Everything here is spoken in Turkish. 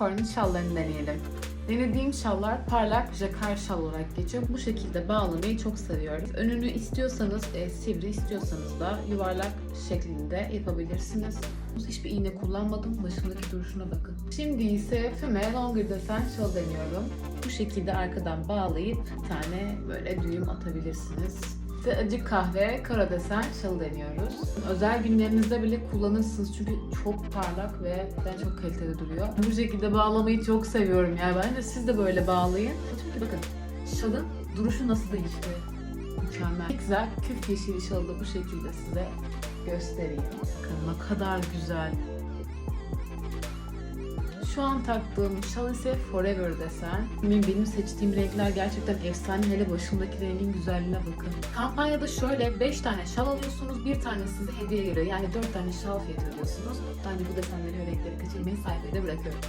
Unicorn'un şallarını deneyelim. Denediğim şallar parlak jakar şal olarak geçiyor. Bu şekilde bağlamayı çok seviyorum. Önünü istiyorsanız e, sivri, istiyorsanız da yuvarlak şeklinde yapabilirsiniz. Hiçbir iğne kullanmadım. Başındaki duruşuna bakın. Şimdi ise füme longer desen şal deniyorum. Bu şekilde arkadan bağlayıp bir tane böyle düğüm atabilirsiniz. Ve acı kahve kara desen şalı deniyoruz. Özel günlerinizde bile kullanırsınız çünkü çok parlak ve ben çok kaliteli duruyor. Bu şekilde bağlamayı çok seviyorum yani bence siz de böyle bağlayın. Çünkü bakın şalın duruşu nasıl değişti. Mükemmel. Güzel küf yeşili şalı da bu şekilde size göstereyim. Bakın ne kadar güzel. Şu an taktığım şal ise Forever desen. Benim, seçtiğim renkler gerçekten efsane. Hele başımdaki rengin güzelliğine bakın. Kampanyada şöyle 5 tane şal alıyorsunuz. Bir tane size hediye geliyor. Yani 4 tane şal fiyatı ödüyorsunuz. Bence bu desenleri ve renkleri kaçırmayın. Sayfaya bırakıyorum.